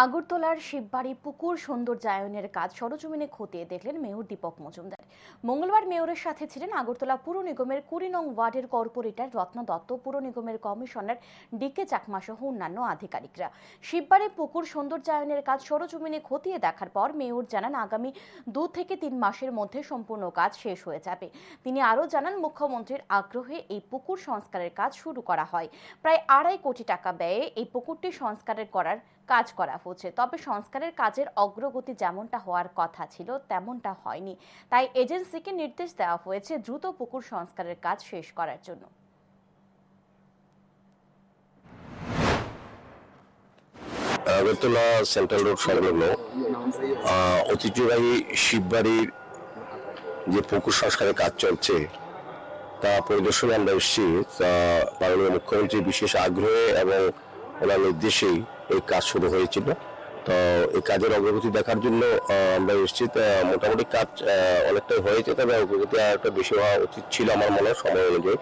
আগরতলার শিববাড়ি পুকুর সৌন্দর্যায়নের কাজ সরজমিনে খতিয়ে দেখলেন মেয়র দীপক মজুমদার। মঙ্গলবার মেয়রের সাথে ছিলেন আগরতলা পুর নিগমের কুড়ি নং ওয়ার্ডের কর্পোরেটর রত্ন দত্ত, পুর নিগমের কমিশনার ডিকে চাকমা সহ অন্যান্য আধিকারিকরা। শিববাড়ি পুকুর সৌন্দর্যায়নের কাজ সরজমিনে খতিয়ে দেখার পর মেয়র জানান, আগামী দু থেকে তিন মাসের মধ্যে সম্পূর্ণ কাজ শেষ হয়ে যাবে। তিনি আরও জানান, মুখ্যমন্ত্রীর আগ্রহে এই পুকুর সংস্কারের কাজ শুরু করা হয়। প্রায় আড়াই কোটি টাকা ব্যয়ে এই পুকুরটি সংস্কারের করার কাজ করা হচ্ছে। তবে সংস্কারের কাজের অগ্রগতি যেমনটা হওয়ার কথা ছিল, তেমনটা হয়নি। তাই এজেন্সিকে নির্দেশ দেওয়া হয়েছে দ্রুত পুকুর সংস্কারের কাজ শেষ করার জন্য। আগরতলা সেন্ট্রাল রোড সংলগ্ন ঐতিহ্যবাহী শিববাড়ির যে পুকুর সংস্কারের কাজ চলছে, তা পরিদর্শনে আমরা এসেছি। তা মুখ্যমন্ত্রী বিশেষ আগ্রহে এবং ওনার নির্দেশেই এই কাজ শুরু হয়েছিল। তো এই কাজের অগ্রগতি দেখার জন্য আমরা এসেছি তা মোটামুটি কাজ অনেকটাই হয়েছে, তবে অগ্রগতি আর একটা বেশি হওয়া উচিত ছিল আমার মনে হয় সময় অনুযায়ী।